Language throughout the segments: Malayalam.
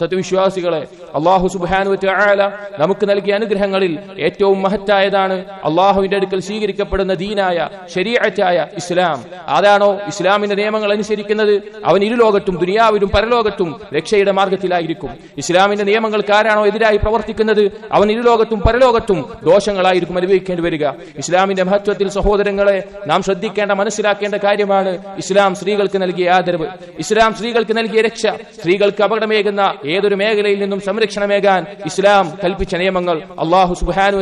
സത്യവിശ്വാസികളെ അള്ളാഹു സുബാനു ആല നമുക്ക് നൽകിയ അനുഗ്രഹങ്ങളിൽ ഏറ്റവും മഹത്തായതാണ് അള്ളാഹുവിന്റെ അടുക്കൽ സ്വീകരിക്കപ്പെടുന്ന ദീനായ ശരീഅറ്റായ ഇസ്ലാം. അതാണോ ഇസ്ലാമിന്റെ നിയമങ്ങൾ അനുസരിക്കുന്നത്? അവൻ ഇരുലോകത്തും ദുനിയാവിലും പരലോകത്തും രക്ഷയുടെ മാർഗത്തിലായിരിക്കും ഇസ്ലാമിന്റെ നിയമങ്ങൾക്ക് ആരാണോ എതിരായി പ്രവർത്തിക്കുന്നത്? അവൻ ഇരുലോകത്തും പരലോകത്തും ദോഷങ്ങളായിരിക്കും അനുഭവിക്കേണ്ടി വരിക. ഇസ്ലാമിന്റെ മഹത്വത്തിൽ സഹോദരങ്ങളെ നാം ശ്രദ്ധിക്കേണ്ട മനസ്സിലാക്കേണ്ട കാര്യമാണ് ഇസ്ലാം സ്ത്രീകൾക്ക് നൽകിയ ആദരവ്. ഇസ്ലാം സ്ത്രീകൾക്ക് നൽകിയ രക്ഷ. സ്ത്രീകൾക്ക് അപകടമേകുന്ന ഏതൊരു മേഖലയിൽ നിന്നും സംരക്ഷണമേകാൻ ഇസ്ലാം കൽപ്പിച്ച നിയമങ്ങൾ അള്ളാഹു സുബാനു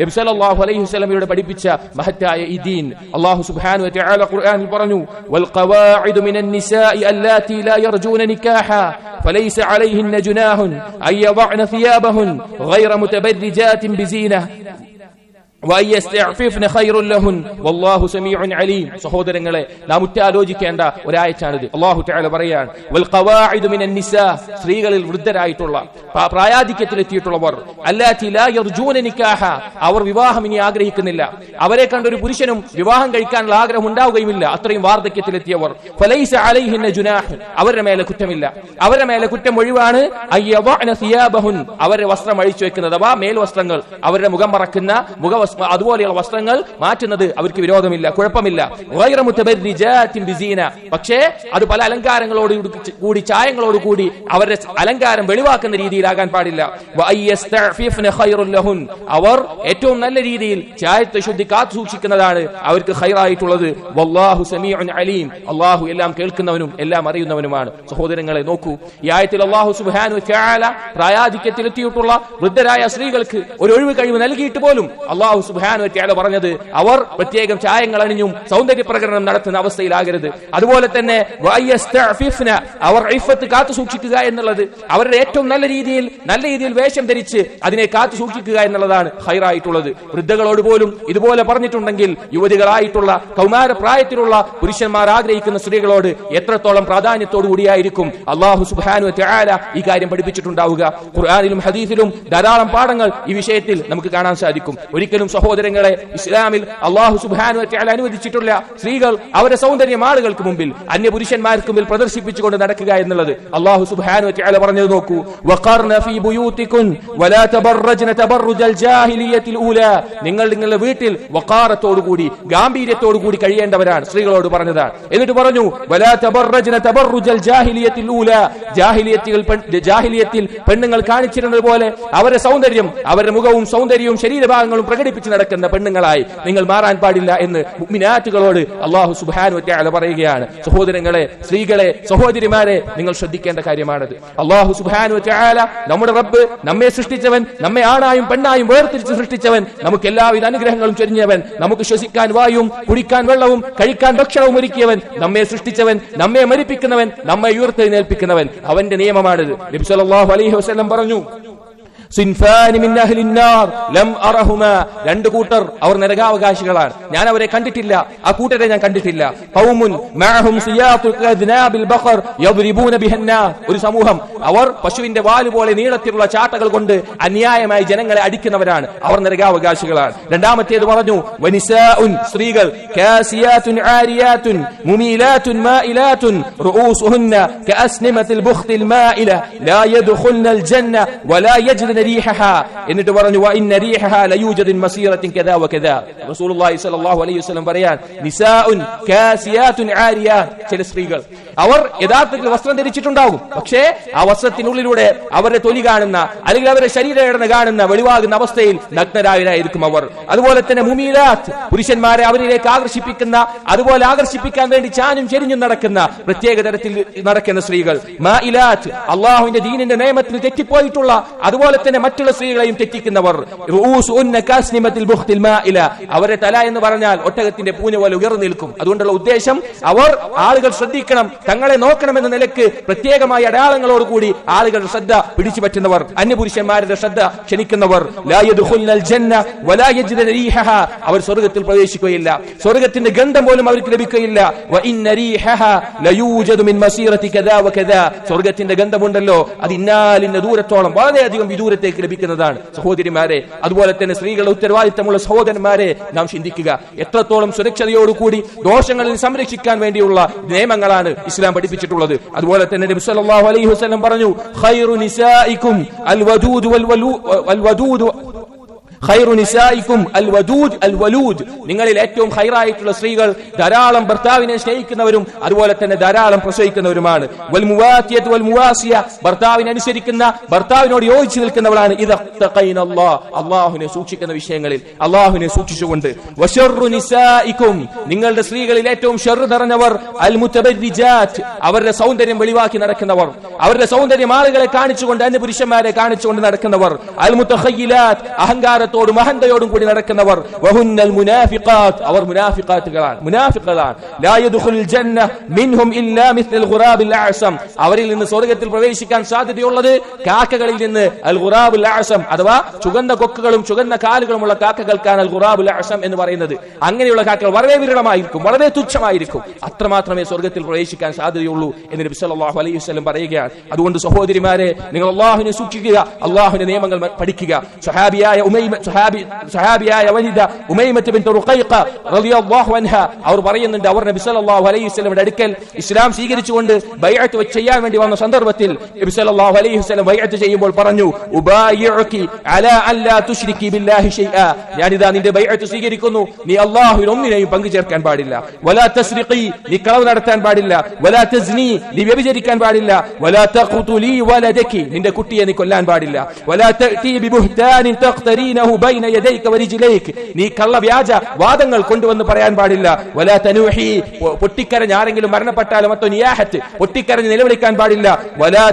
നബ്സലാഹു അലൈഹി വസല്ലമയുടെ പഠിപ്പിച്ച മഹത്തായ ഈ ദീൻ അള്ളാഹു സുബാനു ഖുർആനിൽ പറഞ്ഞു والقواعد من النساء اللاتي لا يرجون نكاحا فليس عليهن جناح أن يضعن ثيابهن غير متبرجات بزينة സഹോദരങ്ങളെ നാം ഉറ്റാലോചിക്കേണ്ട ഒരാഴ്ചയാണിത് അള്ളാഹു തആല പറയാണ് സ്ത്രീകളിൽ വൃദ്ധരായിട്ടുള്ള പ്രാ- പ്രായാധിക്യത്തിലെത്തിയിട്ടുള്ളവർ നിക്കാഹ. അവർ വിവാഹം ഇനി ആഗ്രഹിക്കുന്നില്ല. അവരെ കണ്ട ഒരു പുരുഷനും വിവാഹം കഴിക്കാനുള്ള ആഗ്രഹം ഉണ്ടാവുകയുമില്ല. അത്രയും വാർദ്ധക്യത്തിലെത്തിയവർ. അവരുടെ മേലെ കുറ്റമില്ല. അവരുടെ മേലെ കുറ്റം ഒഴിവാണ്. അവരുടെ വസ്ത്രം അഴിച്ചു വെക്കുന്നത്. അഥവാ മേൽവസ്ത്രങ്ങൾ. അവരുടെ മുഖം മറക്കുന്ന മുഖവസ്ത്ര അതുപോലെയുള്ള വസ്ത്രങ്ങൾ മാറ്റുന്നത് അവർക്ക് വിരോധമില്ല കുഴപ്പമില്ല. പക്ഷേ അത് പല അലങ്കാരങ്ങളോട് കൂടി ചായങ്ങളോട് കൂടി അവരുടെ അലങ്കാരം വെളിവാക്കുന്ന രീതിയിലാകാൻ പാടില്ല. അവർ ഏറ്റവും നല്ല രീതിയിൽ ചായത്തെ ശുദ്ധി കാത്തു സൂക്ഷിക്കുന്നതാണ് അവർക്ക് ഹൈറായിട്ടുള്ളത് വല്ലാഹു സമീഉൻ അലീം. അള്ളാഹു എല്ലാം കേൾക്കുന്നവനും എല്ലാം അറിയുന്നവനുമാണ്. സഹോദരങ്ങളെ നോക്കൂ. ഈ ആയത്തിൽ അള്ളാഹു സുബ്ഹാനഹു പ്രായാധിക്യത്തിൽ എത്തിയിട്ടുള്ള വൃദ്ധരായ സ്ത്രീകൾക്ക് ഒരു ഒഴിവ് കഴിവ് നൽകിയിട്ട് പോലും അള്ളാഹു വതആല പറഞ്ഞത് അവർ പ്രത്യേകം ചായങ്ങൾ അണിഞ്ഞും സൗന്ദര്യ പ്രകടനം നടത്തുന്ന അവസ്ഥയിലാകരുത്. അതുപോലെ തന്നെ അവർ ഇഫത്ത് കാത്തു സൂക്ഷിക്കുക എന്നുള്ളത് അവരുടെ ഏറ്റവും നല്ല രീതിയിൽ നല്ല രീതിയിൽ വേഷം ധരിച്ച് അതിനെ കാത്തു സൂക്ഷിക്കുക എന്നുള്ളതാണ് ഹൈറായിട്ടുള്ളത്. വൃദ്ധകളോട് പോലും ഇതുപോലെ പറഞ്ഞിട്ടുണ്ടെങ്കിൽ യുവതികളായിട്ടുള്ള കൗമാര പ്രായത്തിലുള്ള പുരുഷന്മാർ ആഗ്രഹിക്കുന്ന സ്ത്രീകളോട് എത്രത്തോളം പ്രാധാന്യത്തോടു കൂടിയായിരിക്കും അള്ളാഹു സുബാനു ത്യാല ഈ കാര്യം പഠിപ്പിച്ചിട്ടുണ്ടാവുക. ഖുർആാനിലും ഹദീസിലും ധാരാളം പാഠങ്ങൾ ഈ വിഷയത്തിൽ നമുക്ക് കാണാൻ സാധിക്കും. ഒരിക്കലും സഹോദരങ്ങളെ ഇസ്ലാമിൽ അള്ളാഹു സുബാനു ആല അനുവദിച്ചിട്ടുള്ള സ്ത്രീകൾ അവരുടെ സൗന്ദര്യം ആളുകൾക്ക് മുമ്പിൽ അന്യ പുരുഷന്മാർക്ക് മുമ്പിൽ പ്രദർശിപ്പിച്ചുകൊണ്ട് നടക്കുക എന്നുള്ളത് അള്ളാഹു സുബാനു ആല പറഞ്ഞത് നോക്കൂ. നിങ്ങൾ നിങ്ങളുടെ വീട്ടിൽ വക്കാറത്തോടുകൂടി ഗാംഭീര്യത്തോടുകൂടി കഴിയേണ്ടവരാണ് സ്ത്രീകളോട് പറഞ്ഞതാണ്. എന്നിട്ട് പറഞ്ഞു ജാഹിലിയത്തിൽ പെണ്ണുങ്ങൾ കാണിച്ചിരുന്നത് പോലെ അവരുടെ സൗന്ദര്യം അവരുടെ മുഖവും സൗന്ദര്യവും ശരീരഭാഗങ്ങളും പ്രകടിപ്പിച്ച് നടക്കുന്ന പെണ്ണുങ്ങളായി നിങ്ങൾ മാറാൻ പാടില്ല എന്ന് മിനാറ്റുകളോട് അള്ളാഹു സുബാനു വതആല പറയുകയാണ്. സഹോദരങ്ങളെ സ്ത്രീകളെ സഹോദരിമാരെ നിങ്ങൾ ശ്രദ്ധിക്കേണ്ട കാര്യമാണത്. അള്ളാഹു സുബാനു വതആല നമ്മുടെ റബ്ബ് നമ്മെ സൃഷ്ടിച്ചവൻ നമ്മെ ആണായും പെണ്ണായും വേർതിരിച്ച് സൃഷ്ടിച്ചവൻ നമുക്ക് എല്ലാവിധ അനുഗ്രഹങ്ങളും ചൊരിഞ്ഞവൻ നമുക്ക് ശ്വസിക്കാൻ വായും കുടിക്കാൻ വെള്ളവും കഴിക്കാൻ ഭക്ഷണവും ഒരുക്കിയവൻ നമ്മെ സൃഷ്ടിച്ചവൻ നമ്മെ മരിപ്പിക്കുന്നവൻ നമ്മെ ഉയർത്തെഴുന്നേൽപ്പിക്കുന്നവൻ. അവന്റെ നിയമമാണിത്. നബി സല്ലല്ലാഹു അലൈഹി വസല്ലം പറഞ്ഞു രണ്ട് കൂട്ടർ അവർ നരകാവകാശികളാണ്. ഞാൻ അവരെ കണ്ടിട്ടില്ല. ആ കൂട്ടരെ ഞാൻ കണ്ടിട്ടില്ല. ഒരു സമൂഹം. അവർ പശുവിന്റെ വാൽ പോലെ നീളത്തിലുള്ള ചാട്ടകൾ കൊണ്ട് അന്യായമായി ജനങ്ങളെ അടിക്കുന്നവരാണ്. അവർ നരകാവകാശികളാണ്. രണ്ടാമത്തേത് പറഞ്ഞു വനിസാഉൻ സ്ത്രീകൾ. കാസിയാതുൻ ആരിയാതുൻ മുമീലാതുൻ മായിലാത്തുൻ റൂസുഹുന്ന കഅസ്നിമത്തിൽ ബുഖ്തിൽ മായില ലാ യദ്ഖുൽനൽ ജന്ന വലാ യജ്ദന എന്നിട്ട് പറഞ്ഞു പറയാൻ ചില സ്ത്രീകൾ. അവർ യഥാർത്ഥത്തിൽ വസ്ത്രം ധരിച്ചിട്ടുണ്ടാകും. പക്ഷേ ആ വസ്ത്രത്തിനുള്ളിലൂടെ അവരുടെ തൊലി കാണുന്ന അല്ലെങ്കിൽ അവരുടെ ശരീരഘടന കാണുന്ന വെളിവാകുന്ന അവസ്ഥയിൽ നഗ്നരായരായിരിക്കും അവർ. അതുപോലെ തന്നെ മുമീലാത്ത് പുരുഷന്മാരെ അവരിലേക്ക് ആകർഷിപ്പിക്കുന്ന അതുപോലെ ആകർഷിപ്പിക്കാൻ വേണ്ടി ചാനും ചെരിഞ്ഞും നടക്കുന്ന പ്രത്യേക തരത്തിൽ നടക്കുന്ന സ്ത്രീകൾ. മായിലാത്ത് അള്ളാഹുവിന്റെ ദീനിന്റെ നിയമത്തിൽ തെറ്റിപ്പോയിട്ടുള്ള അതുപോലെ തന്നെ മറ്റുള്ള സ്ത്രീകളെയും തെറ്റിക്കുന്നവർ. അവരെ തല എന്ന് പറഞ്ഞാൽ ഒട്ടകത്തിന്റെ പൂന പോലെ ഉയർന്നു നിൽക്കും. അതുകൊണ്ടുള്ള ഉദ്ദേശം അവർ ആളുകൾ ശ്രദ്ധിക്കണം തങ്ങളെ നോക്കണമെന്ന നിലയ്ക്ക് പ്രത്യേകമായ അടയാളങ്ങളോട് കൂടി ആളുകളുടെ ശ്രദ്ധ പിടിച്ചു പറ്റുന്നവർ അന്യപുരുഷന്മാരുടെ ശ്രദ്ധ ക്ഷണിക്കുന്നവർ. അവർ സ്വർഗത്തിൽ പ്രവേശിക്കുകയില്ല. സ്വർഗത്തിന്റെ ഗന്ധം പോലും അവർക്ക് ലഭിക്കുകയില്ല. സ്വർഗത്തിന്റെ ഗന്ധമുണ്ടല്ലോ. അത് ഇന്നാലിന്റെ ദൂരത്തോളം വളരെയധികം വിദൂര ദൂരത്തേക്ക് ലഭിക്കുന്നതാണ്. സഹോദരിമാരെ അതുപോലെ തന്നെ സ്ത്രീകളുടെ ഉത്തരവാദിത്തമുള്ള സഹോദരന്മാരെ നാം ചിന്തിക്കുക. എത്രത്തോളം സുരക്ഷതയോടുകൂടി ദോഷങ്ങളിൽ സംരക്ഷിക്കാൻ വേണ്ടിയുള്ള നിയമങ്ങളാണ് ഇസ്ലാം പഠിപ്പിച്ചിട്ടുള്ളത്. അതുപോലെ തന്നെ നബി സല്ലല്ലാഹു അലൈഹി വസല്ലം പറഞ്ഞു ഖൈറു വൽ വദൂദ് നിങ്ങളിൽ ഏറ്റവും ഖൈറായിട്ടുള്ള സ്ത്രീകൾ ധാരാളം ഭർത്താവിനെ സ്നേഹിക്കുന്നവരും അതുപോലെ തന്നെ ധാരാളം പ്രസവിക്കുന്നവരുമാണ്. ഭർത്താവിനെ അനുസരിക്കുന്ന ഭർത്താവിനോട് യോജിച്ചു നിൽക്കുന്നവളാണ് ഇത് അള്ളാഹുനെ സൂക്ഷിക്കുന്ന വിഷയങ്ങളിൽ അള്ളാഹുനെ സൂക്ഷിച്ചുകൊണ്ട്. നിങ്ങളുടെ സ്ത്രീകളിൽ ഏറ്റവും ഷെറു നിറഞ്ഞവർ അവരുടെ സൗന്ദര്യം വെളിവാക്കി നടക്കുന്നവർ. അവരുടെ സൗന്ദര്യം ആളുകളെ കാണിച്ചുകൊണ്ട് അന്യ പുരുഷന്മാരെ കാണിച്ചുകൊണ്ട് നടക്കുന്നവർ. അൽ മുത്തഖയ്യിലാത്ത് അഹങ്കാരത്തോടും അഹന്തയോടും കൂടി നടക്കുന്നവർ. വഹുന്നൽ മുനാഫിഖാത്ത്. അവർ മുനാഫിഖാത്തുകളാണ്. മുനാഫിഖുകളാണ്. ലാ യദ്ഖുലുൽ ജന്ന മിൻഹും ഇല്ലാ മിസ്ലൽ ഖുറാബിൽ അഅസം. അവരിൽ നിന്ന് സ്വർഗത്തിൽ പ്രവേശിക്കാൻ സാധ്യതയുള്ളത് കാക്കകളിൽ നിന്ന് അൽ ഖുറാബുൽ അഅസം അഥവാ ചുവന്ന കൊക്കുകളും ചുവന്ന കാലുകളുമുള്ള കാക്കകൾക്കാണ് അൽ ഖുറാബുൽ അഅസം എന്ന് പറയുന്നത്. അങ്ങനെയുള്ള കാക്കകൾ വളരെ വിരളമായിരിക്കും വളരെ തുച്ഛമായിരിക്കും. അത്രമാത്രമേ സ്വർഗത്തിൽ പ്രവേശിക്കാൻ സാധ്യതയുള്ളൂ എന്ന് നബി സല്ലല്ലാഹു അലൈഹി വസല്ലം പറയുകയാണ്. അതുകൊണ്ട് സഹോദരിമാരെ നിങ്ങൾ അള്ളാഹുവിനെ സൂക്ഷിക്കുക അള്ളാഹുവിന്റെ നിയമങ്ങൾ പഠിക്കുക. സഹാബിയായ ഉമൈമ സഹാബി സഹാബിയായ വനിത ഉമൈമത്ത് ബിൻത് റുഖൈഖ റളിയല്ലാഹു അൻഹ. അവർ പറയുന്നുണ്ട് അവർ നബി സല്ലല്ലാഹു അലൈഹി വസല്ലമയുടെ അടുക്കൽ ഇസ്ലാം സ്വീകരിച്ചുകൊണ്ട് ബൈഅത്ത് ചെയ്യാൻ വേണ്ടി വന്ന സന്ദർഭത്തിൽ നബി സല്ലല്ലാഹു അലൈഹി വസല്ലം ബൈഅത്ത് ചെയ്യുമ്പോൾ പറഞ്ഞു ഉബായിഉകി അലാ അല്ലാ തുശ്രികി ബില്ലാഹി ഷൈആ. ഞാനിതാ നിന്റെ ബൈഅത്ത് സ്വീകരിക്കുന്നു. നീ അല്ലാഹുവിൽ ഒന്നിനെയും പങ്കു ചേർക്കാൻ പാടില്ല. വലാ തസ്രിഖി നീ കളവ് നടത്താൻ പാടില്ല. വലാ തസ്നി നീ വ്യഭിചരിക്കാൻ പാടില്ല. വലാ തഖ്തുലി വലദകി നിന്റെ കുട്ടിയെ നീ കൊല്ലാൻ പാടില്ല. വലാ തഅതി ബിബുഹ്താനിൻ നീ കള്ള വ്യാജ വാദങ്ങൾ കൊണ്ടുവന്ന് പറയാൻ പാടില്ല. വലാ തനുഹി പൊട്ടിക്കര ആരെങ്കിലും മരണപ്പെട്ടാലും മറ്റോ നിയാഹത്ത് പൊട്ടിക്കരഞ്ഞ് നിലവിളിക്കാൻ പാടില്ല. വലാ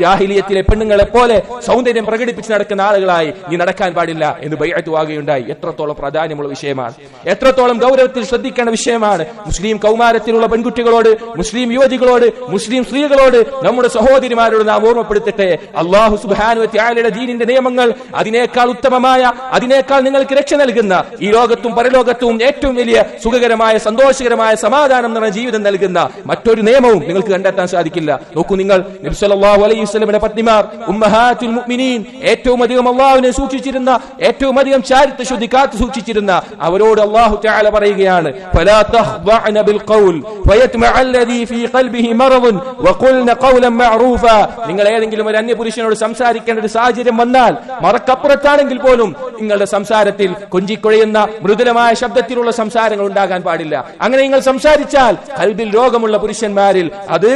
ജാഹിലിയത്തിലെ പെണ്ണുങ്ങളെ പോലെ സൗന്ദര്യം പ്രകടിപ്പിച്ച് നടക്കുന്ന ആളുകളായി നീ നടക്കാൻ പാടില്ല എന്ന് ബൈഅത്ത് വാകുകയുണ്ടായി എത്രത്തോളം പ്രാധാന്യമുള്ള വിഷയമാണ്. എത്രത്തോളം ഗൗരവത്തിൽ ശ്രദ്ധിക്കേണ്ട വിഷയമാണ്. മുസ്ലിം കൗമാരത്തിലുള്ള പെൺകുട്ടികളോട് മുസ്ലിം യുവതികളോട് മുസ്ലിം സ്ത്രീകളോട് നമ്മുടെ സഹോദരിമാരോട് നാം ഓർമ്മപ്പെടുത്തട്ടെ. അള്ളാഹു സുബാനുവത്യാലയുടെ ദീനിന്റെ നിയമങ്ങൾ അതിനേക്കാൾ ഉത്തമമായ അതിനേക്കാൾ നിങ്ങൾക്ക് രക്ഷ നൽകുന്ന ഈ ലോകത്തും പരലോകത്തും ഏറ്റവും വലിയ സുഖകരമായ സന്തോഷകരമായ സമാധാനം നിറഞ്ഞ ജീവിതം നൽകുന്ന മറ്റൊരു നിയമവും നിങ്ങൾക്ക് കണ്ടെത്താൻ സാധിക്കില്ല. നോക്കൂ നിങ്ങൾ നബ്സലാഹു അലൈഹി വസല്ലമയുടെ പത്നിമാർ ഉമ്മഹാത്തുൽ മുഅ്മിനീൻ ഏറ്റവും അധികം അള്ളാഹുവിനെ സൂക്ഷിച്ചിരുന്ന ഏറ്റവും അധികം ചാരിത്ര ശുദ്ധി കാത്തു സൂക്ഷിച്ചിരുന്ന അവരോട് അള്ളാഹു തആല പറയുകയാണ് ഫലാ ബിൽ ഖൗൽ അല്ലദീ ഫീ ഖൽബിഹി ഖൗലൻ മഅറൂഫ. നിങ്ങൾ ഏതെങ്കിലും ഒരു അന്യപുരുഷനോട് സംസാരിക്കേണ്ട ഒരു സാഹചര്യം വന്നാൽ മറക്കപ്പുറത്താണെങ്കിൽ പോലും നിങ്ങളുടെ സംസാരത്തിൽ കൊഞ്ചിക്കൊഴയുന്ന മൃദുലമായ ശബ്ദത്തിലുള്ള സംസാരങ്ങൾ ഉണ്ടാകാൻ പാടില്ല. അങ്ങനെ നിങ്ങൾ സംസാരിച്ചാൽ കൽബിൽ രോഗമുള്ള പുരുഷന്മാരിൽ അത്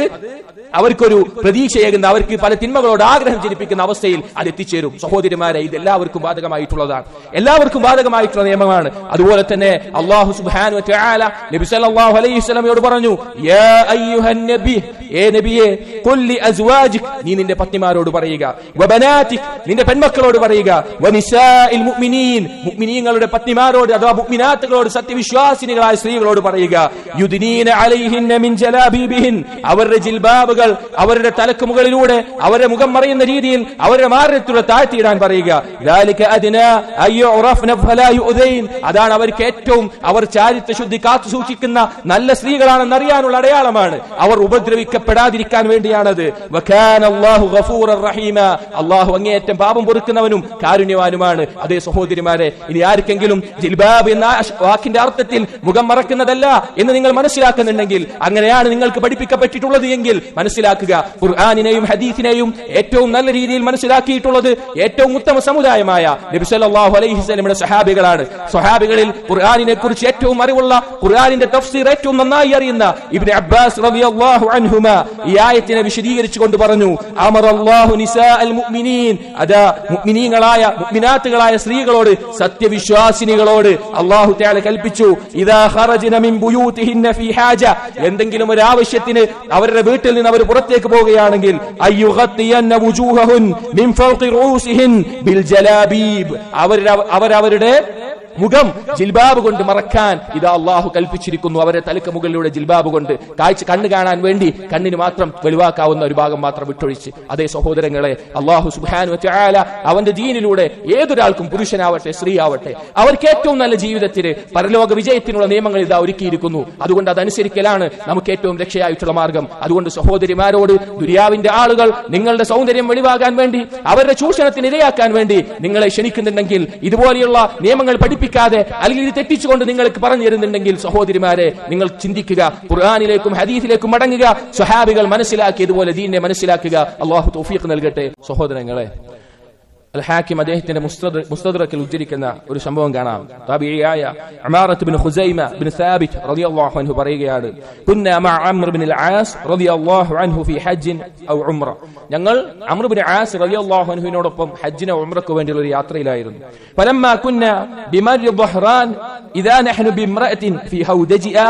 അവർക്കൊരു പ്രതീക്ഷയേകുന്ന അവർക്ക് പല തിന്മകളോട് ആഗ്രഹം ജനിപ്പിക്കുന്ന അവസ്ഥയിൽ അത് എത്തിച്ചേരും. സഹോദരിമാരെ ഇത് എല്ലാവർക്കും ബാധകമായിട്ടുള്ളതാണ്. എല്ലാവർക്കും ബാധകമായിട്ടുള്ള നിയമമാണ്. അതുപോലെ തന്നെ അള്ളാഹു സുബാനു നബി സല്ലല്ലാഹു അലൈഹി വസല്ലമയോട് പറഞ്ഞു യാ ഏ നബിയെ ഖുൽ ലി അസ്വാജിക് നീ നിന്റെ പത്നിമാരോട് പറയുക വബനാതിക് നിന്റെ പെൺമക്കളോട് പറയുക വനിസാഇൽ മുഅ്മിനീൻ മുഅ്മിനീങ്ങളുടെ പത്നിമാരോട് അഥവാ മുഅ്മിനാത്തുകളോട് സത്യവിശ്വാസിനികളായ സ്ത്രീകളോട് പറയുക യുദ്നീന അലൈഹിന്ന മിൻ ജലാബീബിഹിൻ അവരുടെ ജിൽബാബുകൾ അവരുടെ തലക്ക് മുകളിലൂടെ അവരുടെ മുഖം മറയുന്ന രീതിയിൽ അവരുടെ മാറിനത്തിലൂടെ താഴ്ത്തിയിടാൻ പറയുക ذلك أدنى أن يعرفن فلا يؤذين. അതാണ് അവർക്ക് ഏറ്റവും അവർ ചാരിത്ര ശുദ്ധി കാത്തു സൂക്ഷിക്കുന്ന നല്ല സ്ത്രീകളാണെന്ന് അറിയാനുള്ള അടയാളമാണ് അവർ ഉപദ്രവിക്കപ്പെടാതിരിക്കാൻ വേണ്ടിയാണത്. അള്ളാഹു അങ്ങേയറ്റം പാപം പൊറുക്കുന്നവനും കാരുണ്യവാനുമാണ്. അതേ സഹോദരിമാരെ ഇനി ആർക്കെങ്കിലും ജിൽബാബ് എന്ന വാക്കിന്റെ അർത്ഥത്തിൽ മുഖം മറക്കുന്നതല്ല എന്ന് നിങ്ങൾ മനസ്സിലാക്കുന്നുണ്ടെങ്കിൽ അങ്ങനെയാണ് നിങ്ങൾക്ക് പഠിപ്പിക്കപ്പെട്ടിട്ടുള്ളത് എങ്കിൽ മനസ്സിലാക്കുക ഖുർആാനിനെയും ഹദീസിനെയും ഏറ്റവും നല്ല രീതിയിൽ മനസ്സിലാക്കിയിട്ടുള്ളത് ഏറ്റവും ഉത്തമ സമുദായമായ നബി സല്ലല്ലാഹു അലൈഹി വസല്ലമയുടെ സഹാബികളാണ്. സഹാബികളിൽ ഖുർആാനിനെ കുറിച്ച് ഏറ്റവും അറിവുള്ള ഖുർആാനിന്റെ തഫ്സീർ ഏറ്റവും നന്നായി അറിയുന്ന ഇബ്നു അബ്ബാസ് റളിയല്ലാഹു അൻഹുമ ഈ ആയത്തിനെ വിശദീകരിച്ചുകൊണ്ട് പറഞ്ഞു അമറല്ലാഹു നിസാഅൽ മുഅ്മിനീൻ. അതാ മുഅ്മിനീങ്ങളായ മുഅ്മിനാത്തുകളായ സ്ത്രീകളോട് സത്യവിശ്വാസിനികളോട് അള്ളാഹു തആല കൽപ്പിച്ചു ഇദാ മിൻ ഫീ ഹാജ. എന്തെങ്കിലും ഒരു ആവശ്യത്തിന് അവരുടെ വീട്ടിൽ നിന്ന് അവർ പുറത്തേക്ക് പോവുകയാണെങ്കിൽ വുജൂഹഹുൻ മിൻ ബിൽ അവർ അവരവരുടെ മുഖം ജിൽബാബ് കൊണ്ട് മറക്കാൻ ഇത് അള്ളാഹു കൽപ്പിച്ചിരിക്കുന്നു. അവരെ തലക്ക് മുകളിലൂടെ ജിൽബാബ് കൊണ്ട് കാഴ്ച കണ്ണ് കാണാൻ വേണ്ടി കണ്ണിന് മാത്രം വെളിവാക്കാവുന്ന ഒരു ഭാഗം മാത്രം വിട്ടൊഴിച്ച്. അതേ സഹോദരങ്ങളെ അള്ളാഹു സുബാനു ചായാല അവന്റെ ദീനിലൂടെ ഏതൊരാൾക്കും പുരുഷനാവട്ടെ സ്ത്രീ ആവട്ടെ അവർക്ക് ഏറ്റവും നല്ല ജീവിതത്തിന് പരലോക വിജയത്തിനുള്ള നിയമങ്ങൾ ഇതാ ഒരുക്കിയിരിക്കുന്നു. അതുകൊണ്ട് അതനുസരിക്കലാണ് നമുക്ക് ഏറ്റവും രക്ഷയായിട്ടുള്ള മാർഗം. അതുകൊണ്ട് സഹോദരിമാരോട് ദുര്യാവിന്റെ ആളുകൾ നിങ്ങളുടെ സൗന്ദര്യം വെളിവാകാൻ വേണ്ടി അവരുടെ ചൂഷണത്തിന് ഇരയാക്കാൻ വേണ്ടി നിങ്ങളെ ക്ഷണിക്കുന്നുണ്ടെങ്കിൽ ഇതുപോലെയുള്ള നിയമങ്ങൾ പഠിപ്പിക്കാതെ അല്ലെങ്കിൽ ഇത് തെറ്റിച്ചുകൊണ്ട് നിങ്ങൾക്ക് പറഞ്ഞു തരുന്നുണ്ടെങ്കിൽ സഹോദരിമാരെ നിങ്ങൾ ചിന്തിക്കുക ഖുർആാനിലേക്കും ഹദീഫിലേക്കും മടങ്ങുക സ്വഹാബികൾ മനസ്സിലാക്കി ഇതുപോലെ ദീനെ മനസ്സിലാക്കുക. അള്ളാഹു തൗഫീഖ് നൽകട്ടെ. സഹോദരങ്ങളെ അൽ ഹാക്കിം അദ്ദേഹത്തിന്റെ മുസ്തദ്- മുസ്തദ്റക്കിൽ ഉദ്ധരിക്കുന്ന ഒരു സംഭവം കാണാം താബിയായ Umarah bin Khuzaymah bin Thabit റളിയല്ലാഹു അൻഹു പറയുകയാണ് കുന്ന മഅ അംർ ബിൻ അൽ ആസ് റളിയല്ലാഹു അൻഹു ഫി ഹജ്ജിൻ ഔ ഉംറ ഞങ്ങൾ അംർ ബിൻ ആസ് റളിയല്ലാഹു അൻഹുവിനോടൊപ്പം ഹജ്ജിനോ ഉംറക്കോ വേണ്ടിയുള്ള ഒരു യാത്രയിലായിരുന്നു فلما كنا بمر ظهران إذا نحن بامرأة في هودجها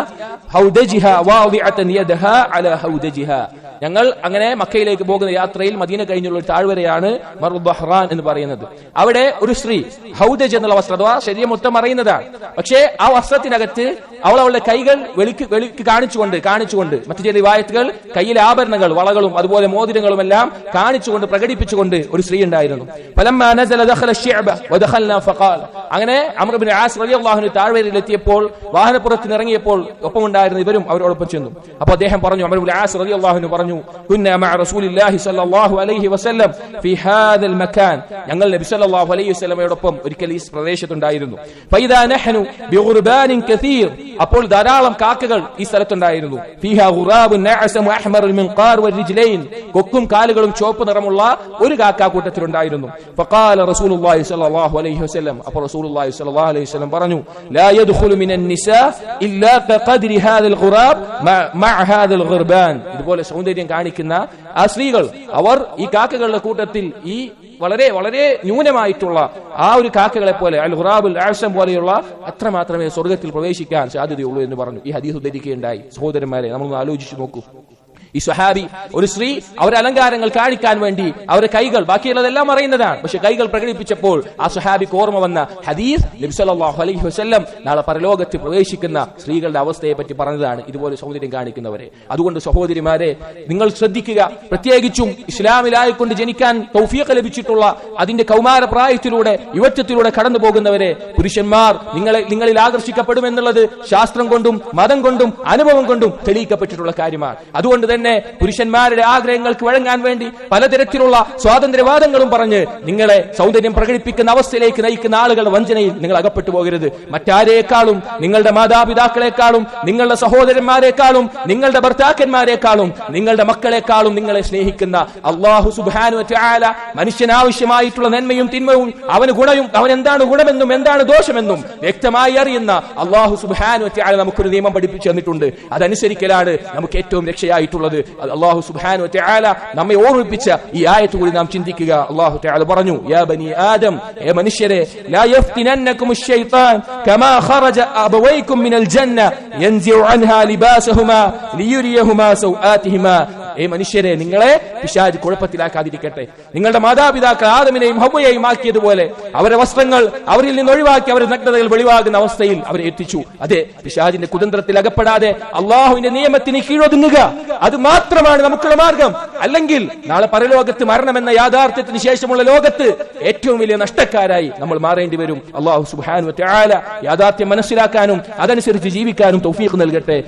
هودجها واضعة يدها على هودجها ഞങ്ങൾ അങ്ങനെ മക്കയിലേക്ക് പോകുന്ന യാത്രയിൽ മദീന കഴിഞ്ഞുള്ള ഒരു താഴ്വരയാണ് മറു ബഹ്റാൻ എന്ന് പറയുന്നത്. അവിടെ ഒരു സ്ത്രീ ഹൗദജ് എന്നുള്ള വസ്ത്രം അഥവാ ശരീരം മൊത്തം അറിയുന്നതാണ്. പക്ഷേ ആ വസ്ത്രത്തിനകത്ത് അവൾ അവളുടെ കൈകൾ വെളിക്ക് വെളിക്ക് കാണിച്ചുകൊണ്ട് കാണിച്ചുകൊണ്ട് മറ്റു ചില വായത്തുകൾ കയ്യിലെ ആഭരണങ്ങൾ വളകളും അതുപോലെ മോതിരങ്ങളും എല്ലാം കാണിച്ചുകൊണ്ട് പ്രകടിപ്പിച്ചുകൊണ്ട് ഒരു സ്ത്രീ ഉണ്ടായിരുന്നു. അങ്ങനെ അമർബിൻ ആസ് എത്തിയപ്പോൾ വാഹനപ്പുറത്തിന് ഇറങ്ങിയപ്പോൾ ഒപ്പമുണ്ടായിരുന്നു ഇവരും അവരോടൊപ്പം ചെന്നു. അപ്പോൾ അദ്ദേഹം പറഞ്ഞു അമർബുൽ ആസ് റലിയാഹുന് പറഞ്ഞു പറഞ്ഞു റസൂലില്ലാഹി സ്വല്ലല്ലാഹു അലൈഹി വസല്ലം ഫി ഹാദൽ മക്കാൻ ഞങ്ങൾ നബി സല്ലല്ലാഹു അലൈഹി വസല്ലമയോടൊപ്പം ഒരിക്കൽ ഈ പ്രദേശത്തുണ്ടായിരുന്നു. ഫൈദാ നഹ്നു ബിഗുർബാനിൻ കസീർ. അപ്പോൾ ധാരാളം കാക്കകൾ ഈ സ്ഥലത്തുണ്ടായിരുന്നു. ഫീഹാ ഗുറാബുൻ നഅസം അഹ്മറുൽ മിൻഖാർ വരിജ്ലൈൻ കൊക്കും കാലുകളും ചുവപ്പ് നിറമുള്ള ഒരു കാക്ക കൂട്ടത്തിലുണ്ടായിരുന്നു. ഫഖാല റസൂലുള്ളാഹി സ്വല്ലല്ലാഹു അലൈഹി വസല്ലം. അപ്പോൾ റസൂലുള്ളാഹി സ്വല്ലല്ലാഹു അലൈഹി വസല്ലം പറഞ്ഞു ലാ യദ്ഖുലു മിനൻ നിസാ ഇല്ലാ കഖദ്രി ഹാദൽ ഖുറാബ് മഅ ഹാദൽ ഗുർബാൻ. ഇതുപോലെ സൗന്ദര്യം കാണിക്കുന്ന ആ സ്ത്രീകൾ അവർ ഈ കാക്കകളുടെ കൂട്ടത്തിൽ ഈ വളരെ വളരെ ന്യൂനമായിട്ടുള്ള ആ ഒരു കാക്കകളെ പോലെ അൽ ഹുറാബുൽ ആഷം പോലെയുള്ള അത്ര മാത്രമേ സ്വർഗത്തിൽ പ്രവേശിക്കാൻ സാധ്യതയുള്ളൂ എന്ന് പറഞ്ഞു. ഈ ഹദീസ് ഉദ്ധരിക്കുകയുണ്ടായി. സഹോദരന്മാരെ നമ്മളൊന്ന് ആലോചിച്ചു നോക്കൂ. ഈ സ്വഹാബി ഒരു സ്ത്രീ അവരെ അലങ്കാരങ്ങൾ കാണിക്കാൻ വേണ്ടി അവരെ കൈകൾ ബാക്കിയുള്ളതെല്ലാം അറിയുന്നതാണ്. പക്ഷെ കൈകൾ പ്രകടിപ്പിച്ചപ്പോൾ ആ സ്വഹാബിക്ക് ഓർമ്മ വന്ന ഹദീസ് നബി സല്ലല്ലാഹു അലൈഹി വസല്ലം നാളെ പരലോകത്ത് പ്രവേശിക്കുന്ന സ്ത്രീകളുടെ അവസ്ഥയെ പറ്റി പറഞ്ഞതാണ് ഇതുപോലെ സൗന്ദര്യം കാണിക്കുന്നവരെ. അതുകൊണ്ട് സഹോദരിമാരെ നിങ്ങൾ ശ്രദ്ധിക്കുക. പ്രത്യേകിച്ചും ഇസ്ലാമിലായിക്കൊണ്ട് ജനിക്കാൻ തൗഫീഖ് ലഭിച്ചിട്ടുള്ള അതിന്റെ കൗമാര പ്രായത്തിലൂടെ യുവത്വത്തിലൂടെ കടന്നു പോകുന്നവരെ പുരുഷന്മാർ നിങ്ങളെ നിങ്ങളിൽ ആകർഷിക്കപ്പെടുമെന്നുള്ളത് ശാസ്ത്രം കൊണ്ടും മതം കൊണ്ടും അനുഭവം കൊണ്ടും തെളിയിക്കപ്പെട്ടിട്ടുള്ള കാര്യമാണ്. അതുകൊണ്ട് തന്നെ പുരുഷന്മാരുടെ ആഗ്രഹങ്ങൾക്ക് വഴങ്ങാൻ വേണ്ടി പലതരത്തിലുള്ള സ്വാതന്ത്ര്യവാദങ്ങളും പറഞ്ഞ് നിങ്ങളെ സൗന്ദര്യം പ്രകടിപ്പിക്കുന്ന അവസ്ഥയിലേക്ക് നയിക്കുന്ന ആളുകളുടെ വഞ്ചനയിൽ നിങ്ങൾ അകപ്പെട്ടു പോകരുത്. മറ്റാരേക്കാളും നിങ്ങളുടെ മാതാപിതാക്കളെക്കാളും നിങ്ങളുടെ സഹോദരന്മാരെക്കാളും നിങ്ങളുടെ ഭർത്താക്കന്മാരെക്കാളും നിങ്ങളുടെ മക്കളെക്കാളും നിങ്ങളെ സ്നേഹിക്കുന്ന അള്ളാഹു സുബാനു മനുഷ്യനാവശ്യമായിട്ടുള്ള നന്മയും തിന്മയും അവന് ഗുണയും അവൻ എന്താണ് ഗുണമെന്നും എന്താണ് ദോഷമെന്നും വ്യക്തമായി അറിയുന്ന അള്ളാഹു സുബാനു നമുക്കൊരു നിയമം പഠിപ്പിച്ചു തന്നിട്ടുണ്ട്. അതനുസരിക്കലാണ് നമുക്ക് ഏറ്റവും രക്ഷയായിട്ടുള്ളത്. അത് അള്ളാഹു സുബാനു ആല നമ്മെ ഓർമ്മിപ്പിച്ച ഈ ആയത്ത് കൂടി നാം ചിന്തിക്കുക അള്ളാഹു ആല പറഞ്ഞു യാ ബനി ആദം ഏ മനുഷ്യരെ ലാ യഫ്തിനന്നകും الشيطان كما خرج أبويكم من الجنة ينزع عنها لباسهما ليريهما سوآتهما ഏ മനുഷ്യരെ നിങ്ങളെ പിശാജ് കുഴപ്പത്തിലാക്കാതിരിക്കട്ടെ. നിങ്ങളുടെ മാതാപിതാക്കൾ ആദമിനെയും ഹവയെയും ആക്കിയതുപോലെ അവരെ വസ്ത്രങ്ങൾ അവരിൽ നിന്ന് ഒഴിവാക്കി അവരെ നഗ്നതകൾ വെളിവാകുന്ന അവസ്ഥയിൽ അവരെ എത്തിച്ചു. അതെ പിശാജിന്റെ കുതന്ത്രത്തിൽ അകപ്പെടാതെ അള്ളാഹുവിന്റെ നിയമത്തിന് കീഴൊതുങ്ങുക. അത് മാത്രമാണ് നമുക്കുള്ള മാർഗം. അല്ലെങ്കിൽ നാളെ പരലോകത്ത് മരണമെന്ന യാഥാർത്ഥ്യത്തിന് ശേഷമുള്ള ലോകത്ത് ഏറ്റവും വലിയ നഷ്ടക്കാരായി നമ്മൾ മാറേണ്ടി വരും. അള്ളാഹു സുബാനു യാഥാർത്ഥ്യം മനസ്സിലാക്കാനും അതനുസരിച്ച് ജീവിക്കാനും തൗഫീഖ് നൽകട്ടെ.